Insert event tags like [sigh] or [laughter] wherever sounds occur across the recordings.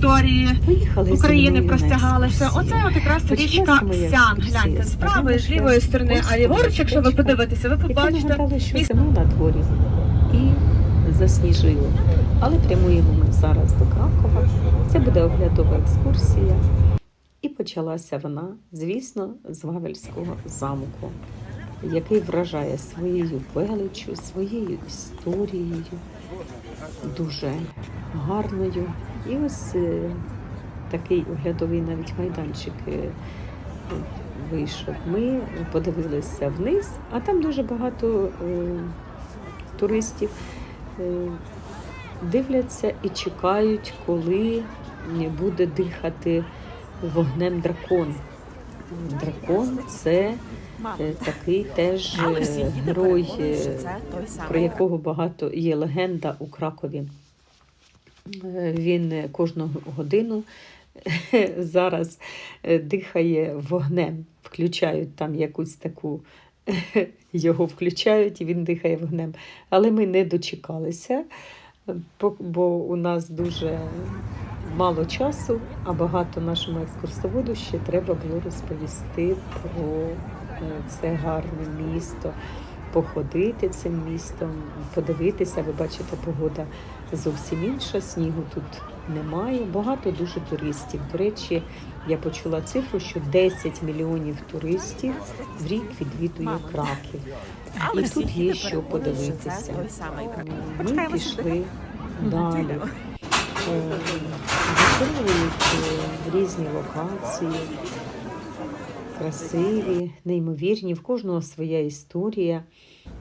історії Поїхали України простягалися. Оце от якраз річка Сян. Гляньте, з правої, з лівої сторони, а ліворуч, якщо ви подивитеся, ви побачите. що зима на дворі і засніжило. Але прямуємо ми зараз до Кракова. Це буде оглядова екскурсія. І почалася вона, звісно, з Вавельського замку, який вражає своєю величчю, своєю історією, дуже гарною. І ось е, такий оглядовий навіть майданчик е, вийшов. Ми подивилися вниз, а там дуже багато е, туристів дивляться і чекають, коли буде дихати вогнем дракон. Дракон це такий теж герой, про якого багато є легенда у Кракові. Він кожну годину [laughs] зараз е, дихає вогнем, включають там якусь таку, [laughs] його включають і він дихає вогнем. Але ми не дочекалися, бо- бо у нас дуже мало часу, а багато нашому екскурсоводу ще треба було розповісти про е, це гарне місто, походити цим містом, подивитися. Ви бачите, погода зовсім інша, снігу тут немає. Багато дуже туристів. До речі, я почула цифру, що 10 мільйонів туристів в рік відвідує Краків. І тут є що подивитися. Ми пішли далі. Е, Виконують е, різні локації, красиві, неймовірні. В кожного своя історія.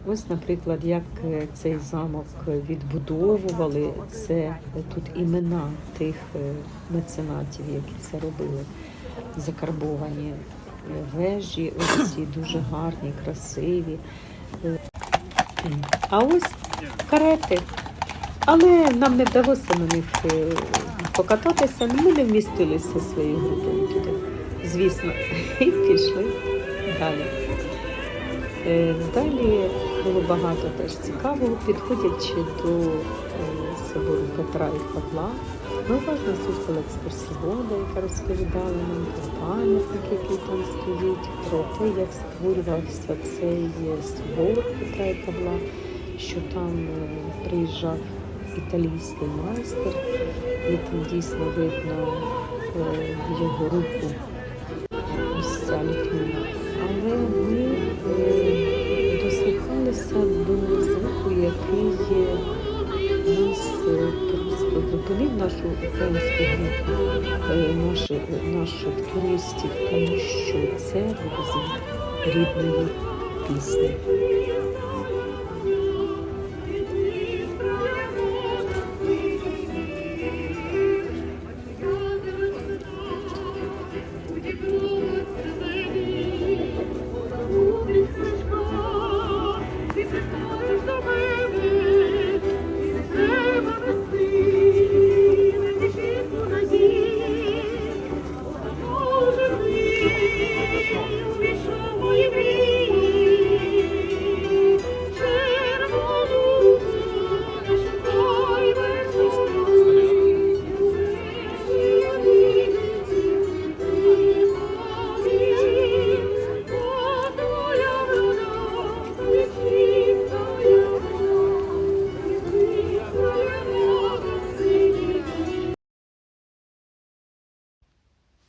Ось, наприклад, як е, цей замок відбудовували, це тут імена тих е, меценатів, які це робили, закарбовані е, вежі, ось дуже гарні, красиві. А ось карети. Але нам не вдалося на них покататися, ми не вмістилися своєю групою туди. Звісно, [laughs] і пішли далі. Е, Далі було багато теж цікавого, підходячи до е, собору Петра і Павла. Ми уважно слухали екскурсовода, яка розповідала нам про пам'ятник, який там стоїть, про те, як створювався цей е, собор Петра і Павла, що там е, приїжджав італійський майстер, і там дійсно видно е, його руку літвина. Але ми е, дослухалися до звуку, який е, нас е, зупинив нашу українську групу, е, наших туристів, тому що це рідної пісні.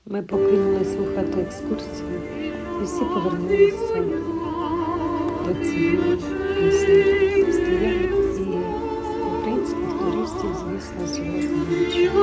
Ми покинули слухати екскурсію і всі повернулися до цієї. Стояли і українських туристів, звісно, сьогодні.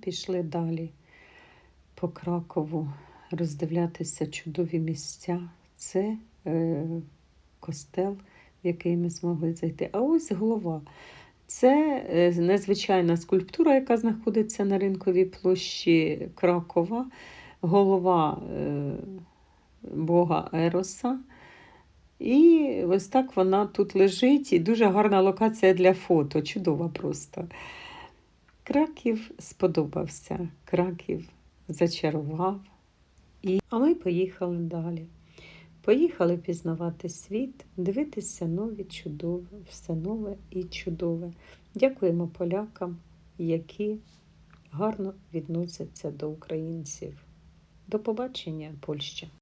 Пішли далі. по Кракову роздивлятися чудові місця. Це е, костел, в який ми змогли зайти. А ось голова. Це е, незвичайна скульптура, яка знаходиться на ринковій площі Кракова. Голова е, Бога Ероса. І ось так вона тут лежить, і дуже гарна локація для фото, чудова просто. Краків сподобався, Краків зачарував. І... А ми поїхали далі. Поїхали пізнавати світ, дивитися нові чудове, все нове і чудове. Дякуємо полякам, які гарно відносяться до українців. До побачення, Польща!